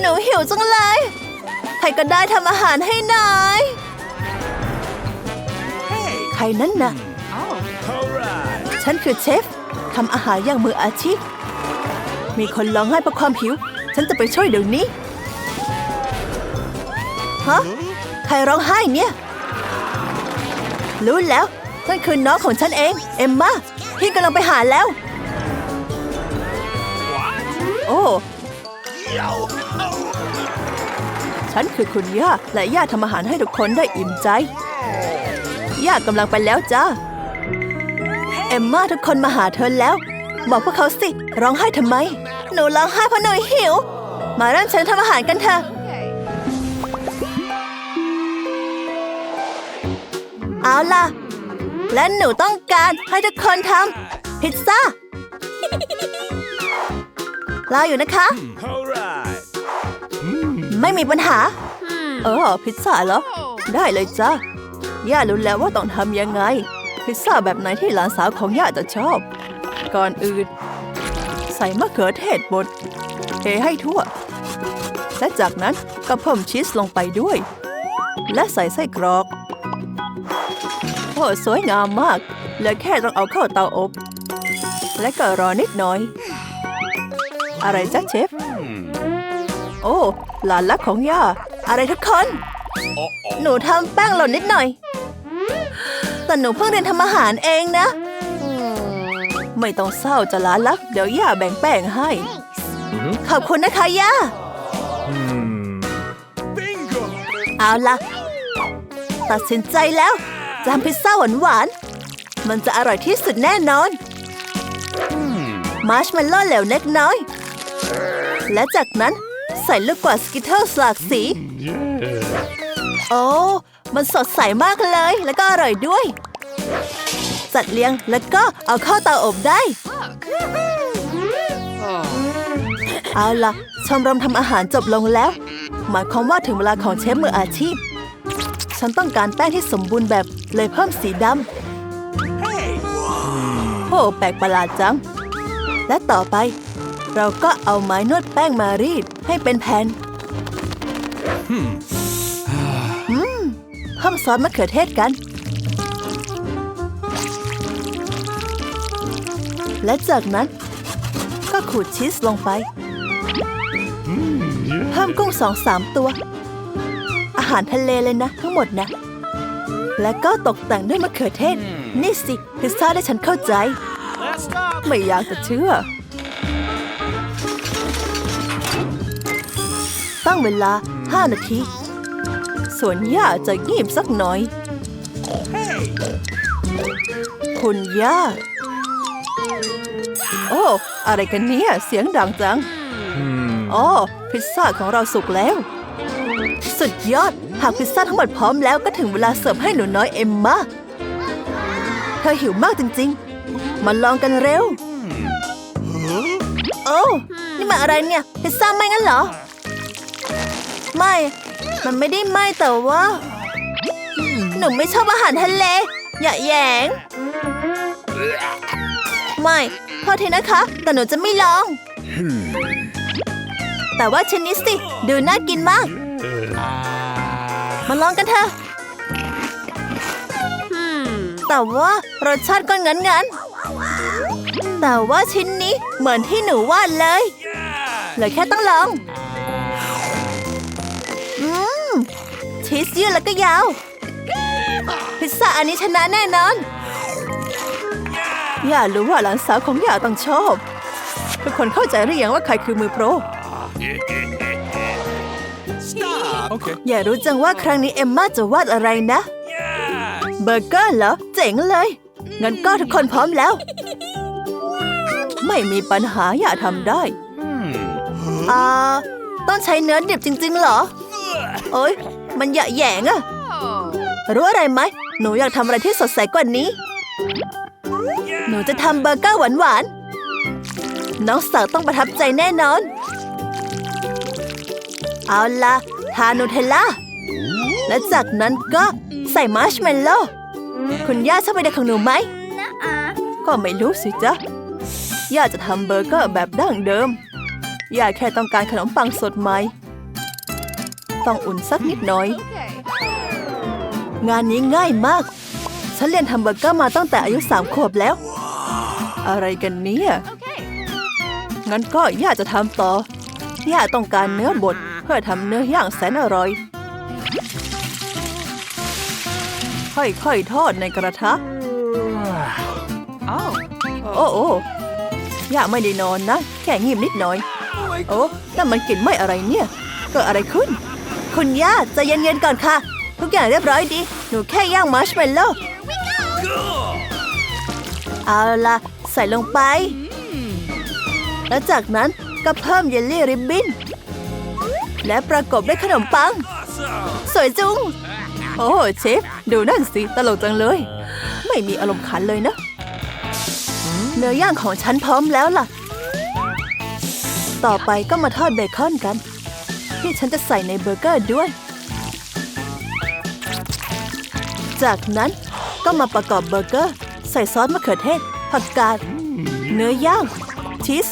หนูหิวจังเลย ใครก็ได้ทำอาหารให้หน่อย ใครนั่นน่ะ ฉันคือเชฟทำอาหารอย่างมืออาชีพ มีคนร้องไห้เพราะความหิว ฉันจะไปช่วยเดี๋ยวนี้ ฮะ ใครร้องไห้เนี่ย รู้แล้ว นั่นคือน้องของฉันเอง เอมมาพี่กำลังไปหาแล้ว โอ้ ฉันคือคุณย่า และย่าทำอาหารให้ทุกคนได้อิ่มใจ ย่ากำลังไปแล้วจ้า เอมมาทุกคนมาหาเธอแล้ว บอกพวกเขาสิ ร้องไห้ทำไม หนูร้องไห้เพราะหนูหิว มาเริ่มฉันทำอาหารกันเถอะ เอาล่ะ และหนูต้องการให้ทุกคนทำพิซซ่า รออยู่นะคะ Alright. ไม่มีปัญหา เออ พิซซ่าเหรอ ได้เลยจ้าย่ารู้แล้วว่าต้องทำยังไง พิซซ่าแบบไหนที่หลานสาวของย่าจะชอบ ก่อนอื่น ใส่มะเขือเทศบดเทให้ทั่ว และจากนั้นก็เพิ่มชีสลงไปด้วย และใส่ไส้กรอก โอ้สวยงามมากเหลือแค่ต้องเอาเข้าเตาอบ และก็รอนิดหน่อย อะไรจ๊ะเชฟ โอ้ หลานรักของย่า อะไรทุกคน หนูทำแป้งหล่นนิดหน่อย แต่หนูเพิ่งเรียนทำอาหารเองนะ ไม่ต้องเศร้าจะหลานรัก เดี๋ยวย่าแบ่งแป้งให้ ขอบคุณนะคะย่า Bingo! เอาล่ะตัดสินใจแล้วจะทำพิซซ่าหวานๆมันจะอร่อยที่สุดแน่นอน มาร์ชเมลโล่เหลวเล็กน้อย และจากนั้นใส่ลูกกวาดสกิทเทิลหลากสี โอ้ มันสดใสมากเลยแล้วก็อร่อยด้วย จัดเรียงแล้วก็เอาเข้าเตาอบได้ เอาล่ะ ชมรมทำอาหารจบลงแล้ว หมายความว่าถึงเวลาของเชฟมืออาชีพ ฉันต้องการแป้งที่สมบูรณ์แบบเลยเพิ่มสีดำ Hey! โอ้แปลกประหลาดจัง และต่อไป เราก็เอาไม้นวดแป้งมารีดให้เป็นแผ่นอืมเพิ่มซอสมะเขือเทศกัน และจากนั้น ก็ขูดชีสลงไปเพิ่มกุ้งสองสามตัว อาหารทะเลเลยนะ ทั้งหมดนะ และก็ตกแต่งด้วยมะเขือเทศ นี่สิพิซซ่าได้ฉันเข้าใจ Let's stop! ไม่อยากจะเชื่อ ตั้งเวลา 5 นาที ส่วนย่าจะงีบสักหน่อย Hey! คุณย่า โอ้ อะไรกันเนี่ย เสียงดังจังโอ้พิซซ่าของเราสุกแล้ว สุดยอด หากพิซซ่าทั้งหมดพร้อมแล้วก็ถึงเวลาเสิร์ฟให้หนูน้อยเอมมาเธอหิวมากจริงๆ มาลองกันเร็ว โอ้ นี่มันอะไรเนี่ย พิซซ่าไหม่งั้นเหรอ ไม่มันไม่ได้ไหม้แต่ว่า หนูไม่ชอบอาหารทะเล อย่าแยง ไม่โทษทีนะคะ แต่หนูจะไม่ลอง แต่ว่าชนิดสิ ดูน่ากินมาก มาลองกันเถอะแต่ว่ารสชาติก็งั้นงันแต่ว่าชิ้นนี้เหมือนที่หนูวาดเลย Yeah! เหลือแค่ต้องลอง ชีสยืดแล้วก็ยาว พิซซ่าอันนี้ชนะแน่นอน อย่ารู้ว่าหลานสาวของย่าต้องชอบ ทุกคนเข้าใจหรือยังว่าใครคือมือโปร Stop! Okay. อย่ารู้จังว่าครั้งนี้เอมมาจะวาดอะไรนะ Yeah! เบอร์เกอร์เหรอ เจ๋งเลย งั้นก็ทุกคนพร้อมแล้ว ไม่มีปัญหาอย่าทำได้ อ่า ต้องใช้เนื้อดิบจริงๆเหรอ โอ๊ย มันหยะแหยงอะรู้อะไรไหม หนูอยากทำอะไรที่สดใสกว่านี้ หนูจะทำเบอร์เกอร์หวานๆ น้องสาวต้องประทับใจแน่นอน เอาล่ะทานูเทลล่า และจากนั้นก็ใส่มาร์ชเมลโล่คุณย่าชอบไอเดียของหนูไหม ก็ไม่รู้สิจ๊ะ ย่าจะทำเบอร์เกอร์แบบดั้งเดิม ย่าแค่ต้องการขนมปังสดใหม่ต้ องอุ่นสักนิดหน่อย Okay. งานนี้ง่ายมาก ฉันเรียนทำเบอร์เกอร์มาตั้งแต่อายุสามขวบแล้ว อะไรกันเนี่ย Okay. งั้นก็ย่าจะทำต่อย่าต้องการเนื้อบดเพื่อทำเนื้อย่างแสนอร่อย ค่อยๆทอดในกระทะ Oh. โอ้โอ้ย่าไม่ได้นอนนะ แค่งีบนิดหน่อย โอ้นั่นมันกลิ่นไหม้อะไรเนี่ย เกิดอะไรขึ้น คุณย่าจะเย็นๆก่อนค่ะ ทุกอย่างเรียบร้อยดี หนูแค่ย่างมัชเมลโล่เอาละใส่ลงไป แล้วจากนั้นก็เพิ่มเยลลี่ริบบิ้น และประกบด้วยขนมปัง สวยจุง โอ้โหเชฟ ดูนั่นสิ ตลกจังเลย ไม่มีอารมณ์ขันเลยนะ เนื้อย่างของฉันพร้อมแล้วล่ะ ต่อไปก็มาทอดเบคอนกัน ที่ฉันจะใส่ในเบอร์เกอร์ด้วย จากนั้นก็มาประกอบเบอร์เกอร์ ใส่ซอสมะเขือเทศ ผักกาด เนื้อย่าง ชีส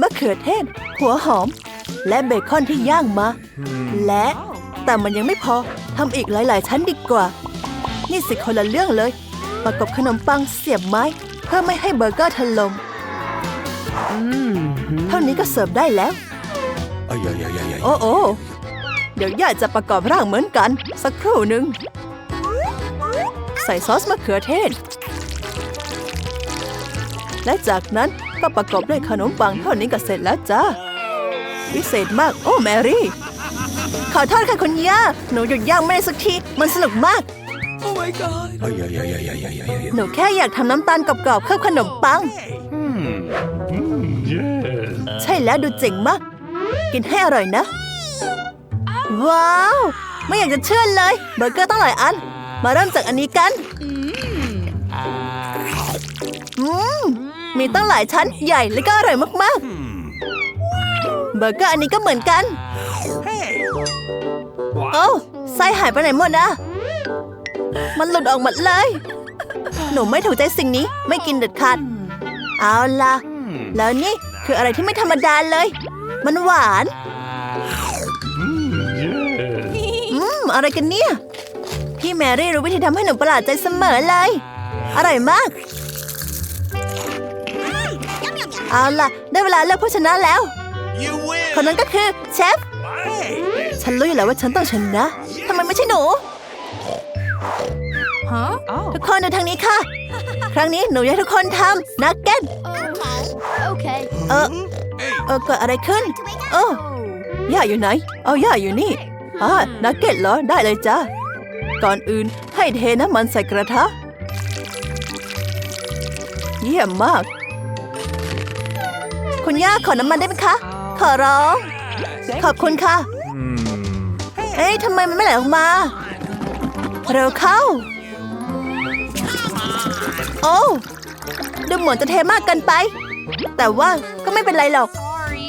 มะเขือเทศ หัวหอม และเบคอนที่ย่างมา และแต่มันยังไม่พอทำอีกหลาย ๆ ชั้นดีกว่า นี่สิคนละเรื่องเลย ประกอบขนมปังเสียบไม้ เพื่อไม่ให้เบอร์เกอร์ถล่มเท่านี้ก็เสิร์ฟได้แล้ว Ay, ay, ay, ay, ay. โอ้โอ้เดี๋ยวย่าจะประกอบร่างเหมือนกัน สักครู่หนึ่ง ใส่ซอสมะเขือเทศ และจากนั้นก็ประกอบด้วยขนมปังเท่านี้ก็เสร็จแล้วจ้าพิเศษมากโอ้แมรี่ ขอโทษค่ะคุณย่า หนูหยุดย่างไม่ได้สักที มันสนุกมาก Ay, ay, ay, ay, ay, ay, ay, ay. หนูแค่อยากทำน้ำตาลกรอบๆเคลือบขนมปัง ใช่แล้วดูเจ๋งมาก กินให้อร่อยนะ ว้าว ไม่อยากจะเชื่อเลยเบอร์เกอร์ต้องหลายอัน มาเริ่มจากอันนี้กันอืมมีตั้งหลายชั้นใหญ่และก็อร่อยมากๆ เบอร์เกอร์อันนี้ก็เหมือนกัน Hey. โอ้ไส้หายไปไหนหมดนะมันหลุดออกหมดเลย หนูไม่ถูกใจสิ่งนี้ไม่กินเด็ดขาดเอาล่ะ แล้วนี่ คืออะไรที่ไม่ธรรมดาเลย มันหวาน อืม อะไรกันเนี่ย พี่แมรี่รู้วิธีทำให้หนูประหลาดใจเสมอเลย อร่อยมาก เอาล่ะ ได้เวลาเลือกผู้ชนะแล้ว You คน win. นั้นก็คือเชฟ Hey. ฉันรู้อยู่แล้วว่าฉันต้องชนะ ทำไมไม่ใช่หนู Huh? Oh. ทุกคนดูทางนี้ค่ะ ครั้งนี้หนูอยากให้ทุกคนทำนักเก็ต Okay. เออ Hey. เออเกิดอะไรขึ้นเออย่าอยู่ไหนเอาย่าอยู่นี่อ่านักเก็ตเหรอได้เลยจ้าก่อนอื่นให้เทน้ำมันใส่กระทะ เยี่ยมมาก คุณย่าขอน้ำมันได้ไหมคะ ขอร้อง ขอบคุณค่ะ เอ๊ะทำไมมันไม่ไหลออกมาเร็วเข้า โอ้ดูเหมือนจะเทมากเกินไป แต่ว่าก็ไม่เป็นไรหรอก Sorry.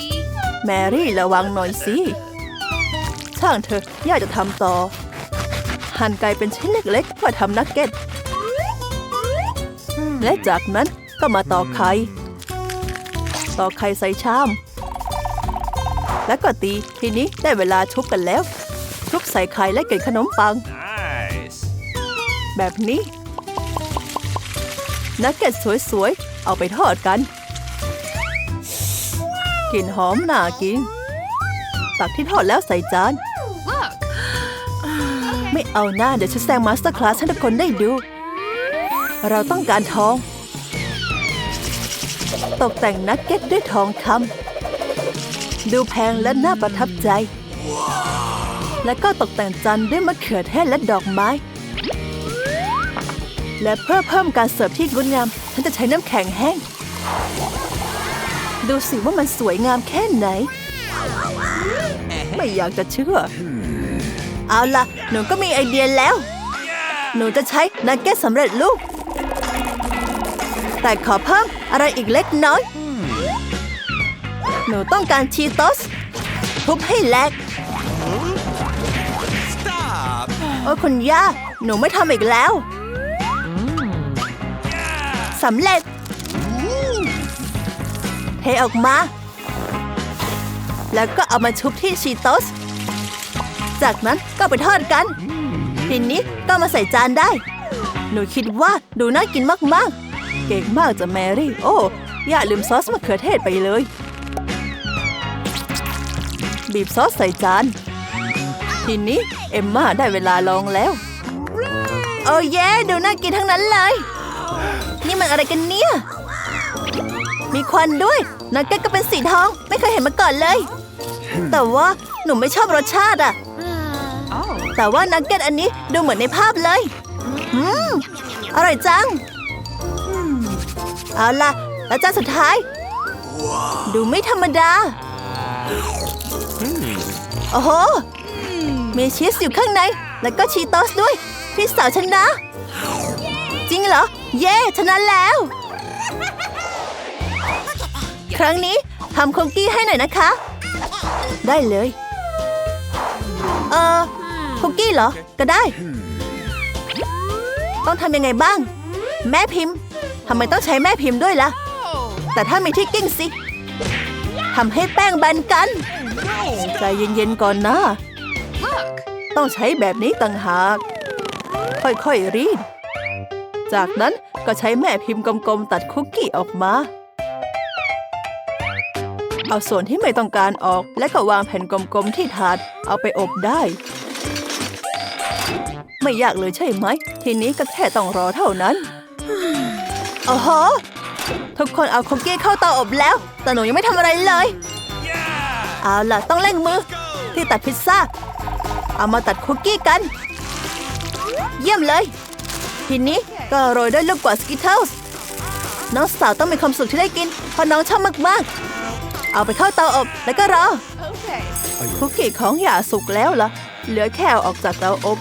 แมรี่ระวังหน่อยสิ ช่างเถอะย่าจะทำต่อ หั่นไก่เป็นชิ้นเล็กๆเพื่อทำนักเก็ต และจากนั้นก็มาตอกไข่ ตอกไข่ใส่ชาม แล้วก็ตีทีนี้ได้เวลาชุบกันแล้ว ชุบใส่ไข่และเกล็ดขนมปัง Nice. แบบนี้นักเก็ตสวยๆ เอาไปทอดกันก ลิ่นหอมน่ากิน ตักที่ทอดแล้วใส่จาน Look. ไม่เอาหน้าเดี๋ยวฉันแสดงมาสเตอร์คลาสให้ทุกคนได้ดู เราต้องการทอง ตกแต่งนักเก็ตด้วยทองคำดูแพงและน่าประทับใจ และก็ตกแต่งจานด้วยมะเขือเทศและดอกไม้ และเพื่อเพิ่มการเสิร์ฟที่งดงาม ฉันจะใช้น้ำแข็งแห้ง ดูสิว่ามันสวยงามแค่ไหน ไม่อยากจะเชื่อ เอาล่ะ หนูก็มีไอเดียแล้ว หนูจะใช้นักเก็ตสำเร็จรูปแต่ขอเพิ่มอะไรอีกเล็กน้อย หนูต้องการชีโตสทุบให้แหลก Stop. โอ้คุณย่า หนูไม่ทำอีกแล้วสำเร็จ เทออกมา แล้วก็เอามาชุบที่ชีโตส จากนั้นก็ไปทอดกัน ทีนี้ก็มาใส่จานได้ หนูคิดว่าดูน่ากินมากๆ เก่งมากจ้ะแมรี่ โอ้ อย่าลืมซอสมะเขือเทศไปเลย บีบซอสใส่จาน ทีนี้เอมมาได้เวลาลองแล้ว โอ้เย่ดูน่ากินทั้งนั้นเลย นี่มันอะไรกันเนี่ย มีควันด้วยนักเก็ตก็เป็นสีทอง ไม่เคยเห็นมาก่อนเลย แต่ว่าหนูไม่ชอบรสชาติอะ Oh. แต่ว่านักเก็ตอันนี้ดูเหมือนในภาพเลย อืม อร่อยจังอืมเอาล่ะ แล้วจานสุดท้าย ดูไม่ธรรมดา โอ้โห มีชีสอยู่ข้างใน แล้วก็ชีโตสด้วย พี่สาวชนะ จริงเหรอ เย้ชนะแล้ว ครั้งนี้ทำคุกกี้ให้หน่อยนะคะ ได้เลย เออคุกกี้เหรอ ก็ได้ ต้องทำยังไงบ้าง แม่พิมพ์ทำไมต้องใช้แม่พิมพ์ด้วยล่ะ แต่ถ้ามีที่กิ้งสิทำให้แป้งแบนกันใจเย็นๆก่อนนะ ต้องใช้แบบนี้ต่างหาก ค่อยๆรีด จากนั้นก็ใช้แม่พิมพ์กลมๆตัดคุกกี้ออกมา เอาส่วนที่ไม่ต้องการออก และก็วางแผ่นกลมๆที่ถาด เอาไปอบได้ ไม่ยากเลยใช่ไหม ทีนี้ก็แค่ต้องรอเท่านั้นโอ้โหทุกคนเอาคุกกี้เข้าเตาอบแล้ว แต่หนูยังไม่ทำอะไรเลย เอาล่ะต้องเร่งมือ ที่ตัดพิซซ่า เอามาตัดคุกกี้กัน เยี่ยมเลย ทีนี้ก็โรยด้วยลูกกวาดสกิทเทิลส์น้องสาวต้องมีความสุขที่ได้กินเพราะน้องชอบมากๆ เอาไปเข้าเตาอบแล้วก็รอ Okay. คุกกี้ของหย่าสุกแล้วล่ะเหลือแค่เอาออกจากเตาอบ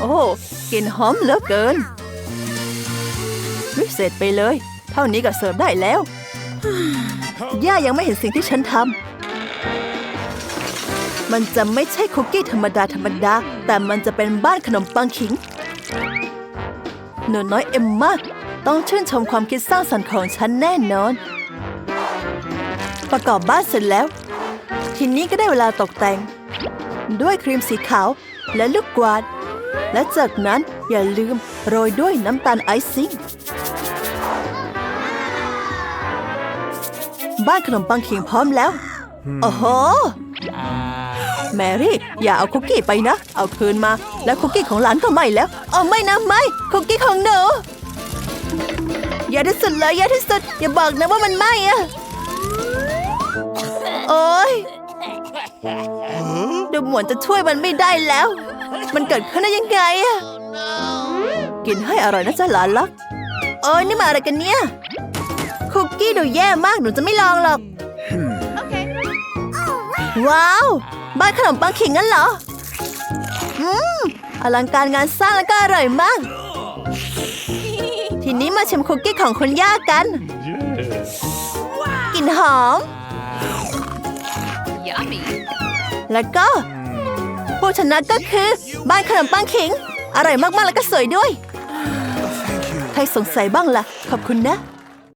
โอ้กลิ่นหอมเหลือเกินวิเศษไปเลย เท่านี้ก็เสิร์ฟได้แล้วย่ายังไม่เห็นสิ่งที่ฉันทำมันจะไม่ใช่คุกกี้ธรรมดาธรรมดา แต่มันจะเป็นบ้านขนมปังขิงหนูน้อยเอ็มมาต้องชื่นชมความคิดสร้างสรรค์ของฉันแน่นอน ประกอบบ้านเสร็จแล้ว ทีนี้ก็ได้เวลาตกแต่ง ด้วยครีมสีขาวและลูกกวาด และจากนั้นอย่าลืมโรยด้วยน้ำตาลไอซิ่ง บ้านขนมปังขิงพร้อมแล้ว โอ้โห แมรี่ อย่าเอาคุกกี้ไปนะ เอาคืนมา แล้วคุกกี้ของหลานก็ไม่แล้วเอาไม่นะไม่ คุกกี้ของหนูอย่าที่สุดเลยอย่าที่สุด อย่าบอกนะว่ามันไม่อะ โอ๊ยดูเหมือนจะช่วยมันไม่ได้แล้ว มันเกิดขึ้นได้ยังไงอะกินให้อร่อยนะจ๊ะหลานลักโอ้ยนี่มาอะไรกันเนี่ย คุกกี้ดูแย่มากหนูจะไม่ลองหรอก Okay. ว้าว บ้านขนมปังขิงงั้นเหรอ อืม อลังการงานสร้างแล้วก็อร่อยมาก ทีนี้มาชิมคุกกี้ของคุณย่ากัน กลิ่นหอม Yummy. แล้วก็ผู้ชนะก็คือ บ้านขนมปังขิง อร่อยมากๆแล้วก็สวยด้วย ใครสงสัยบ้างล่ะ ขอบคุณนะ